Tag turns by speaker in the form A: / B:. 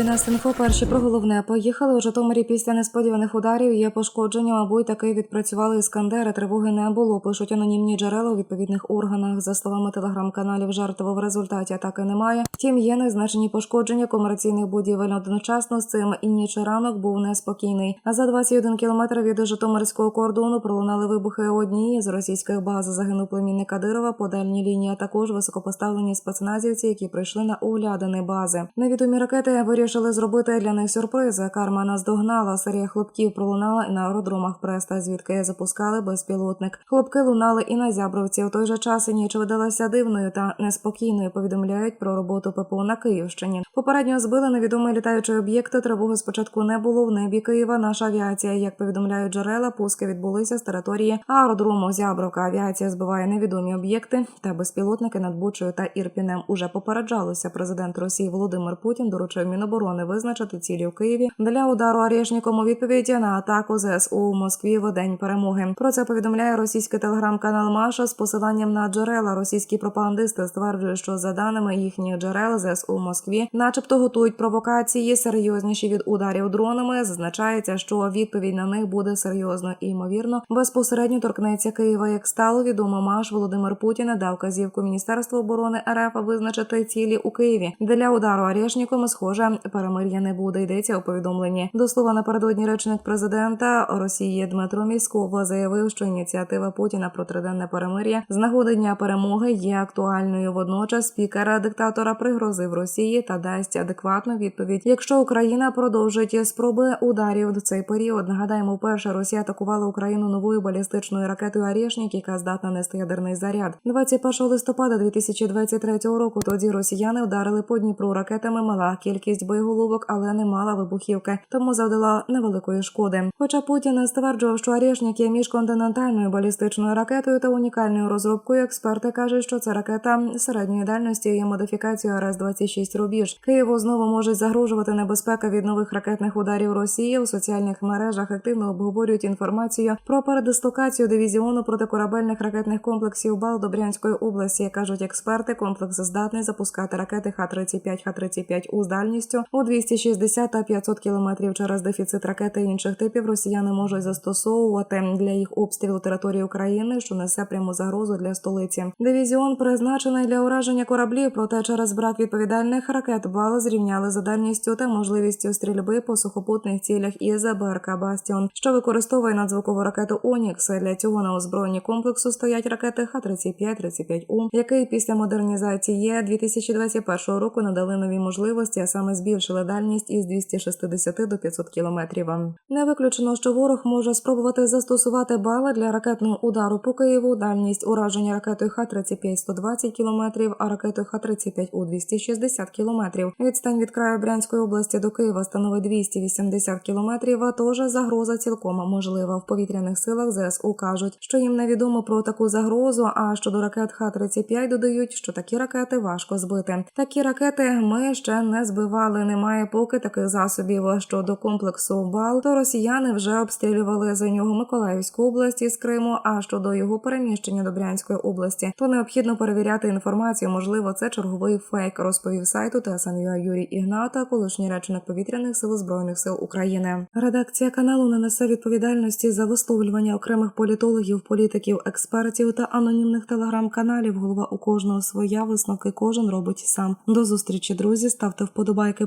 A: Друзі, на інфо перші про головне поїхали у Житомирі після несподіваних ударів. Є пошкодження, мабуть, таки відпрацювали іскандери. Тривоги не було. Пишуть анонімні джерела у відповідних органах. За словами телеграм-каналів, жертв в результаті атаки немає. Втім, є незначені пошкодження комерційних будівель. Одночасно з цим і ніч ранок був неспокійний. А за 21 кілометр від Житомирського кордону пролунали вибухи однієї з російських баз. Загинув племінник Кадирова по дальній лінії. а Також високопоставлені спецназівці, які прийшли на оглядини бази. Невідомі ракети вирішили зробити для них сюрпризи. Карма наздогнала. Серія хлопків пролунала і на аеродромах Преста, звідки запускали безпілотник. Хлопки лунали і на зябровці. У той же час і ніч видалася дивною та неспокійною. Повідомляють про роботу ППО на Київщині. Попередньо збили невідомий літаючий об'єкт. Тривоги спочатку не було в небі Києва. Наша авіація, як повідомляють джерела, пуски відбулися з території аеродрому Зябровка. Авіація збиває невідомі об'єкти та безпілотники над Бучою та Ірпінем. Уже попереджалося. Президент Росії Володимир Путін доручив Міноборони визначити цілі в Києві для удару Арєшніком у відповіді на атаку ЗСУ у Москві в день перемоги. Про це повідомляє російський телеграм-канал Маша з посиланням на джерела. Російські пропагандисти стверджують, що за даними їхніх джерел ЗСУ в Москві, начебто готують провокації серйозніші від ударів дронами. Зазначається, що відповідь на них буде серйозно і ймовірно безпосередньо торкнеться Києва. Як стало відомо, Маш Володимир Путін дав казівку Міністерству оборони РФ визначити цілі у Києві. Для удару Арєшніком, схоже, перемир'я не буде. Йдеться у повідомленні. До слова напередодні речник президента Росії Дмитро Міськов заявив, що ініціатива Путіна про триденне перемир'я з нагоди дня перемоги є актуальною. Водночас спікера диктатора пригрозив Росії та дасть адекватну відповідь, якщо Україна продовжить спроби ударів в цей період. Нагадаємо, вперше Росія атакувала Україну новою балістичною ракетою Арєшнік, яка здатна нести ядерний заряд. 21 листопада 2023 року. Тоді росіяни вдарили по Дніпру ракетами. Мала кількість боєголовок, але не мала вибухівки, тому завдала невеликої шкоди. Хоча Путін стверджував, що Арєшнік є міжконтинентальною балістичною ракетою та унікальною розробкою. Експерти кажуть, що це ракета середньої дальності є модифікацією РС-26 рубіж. Києву знову може загрожувати небезпека від нових ракетних ударів Росії. У соціальних мережах активно обговорюють інформацію про передислокацію дивізіону протикорабельних ракетних комплексів Бал Добрянської області. кажуть експерти, комплекс здатний запускати ракети Х-35, Х-35У з дальністю у 260 та 500 кілометрів. Через дефіцит ракети інших типів росіяни можуть застосовувати для їх обстрілу території України, що несе пряму загрозу для столиці. Дивізіон призначений для ураження кораблів, проте через брак відповідальних ракет бали зрівняли за дальністю та можливістю стрільби по сухопутних цілях із БРК Бастіон, що використовує надзвукову ракету Онікс. Для цього на озброєнні комплексу стоять ракети Х-35, 35У, який після модернізації є 2021 року надали нові можливості, а саме збільшили дальність із 260 до 500 кілометрів. Не виключено, що ворог може спробувати застосувати бали для ракетного удару по Києву. Дальність ураження ракетою Х-35 120 кілометрів, а ракетою Х-35У 260 кілометрів. Відстань від краю Брянської області до Києва становить 280 кілометрів. А тож загроза цілком можлива. В повітряних силах ЗСУ кажуть, що їм невідомо про таку загрозу. А щодо ракет Х-35 додають, що такі ракети важко збити. Такі ракети ми ще не збивали. Немає поки таких засобів. Щодо комплексу БАЛ, то росіяни вже обстрілювали за нього Миколаївську область із Криму. А щодо його переміщення до Брянської області, то необхідно перевіряти інформацію. Можливо, це черговий фейк, розповів сайту ТСНЮА Юрій Ігната, колишній речник повітряних сил збройних сил України. Редакція каналу не несе відповідальності за висловлювання окремих політологів, політиків, експертів та анонімних телеграм-каналів. Голова у кожного своя висновки кожен робить сам. До зустрічі, друзі. Ставте вподобайки,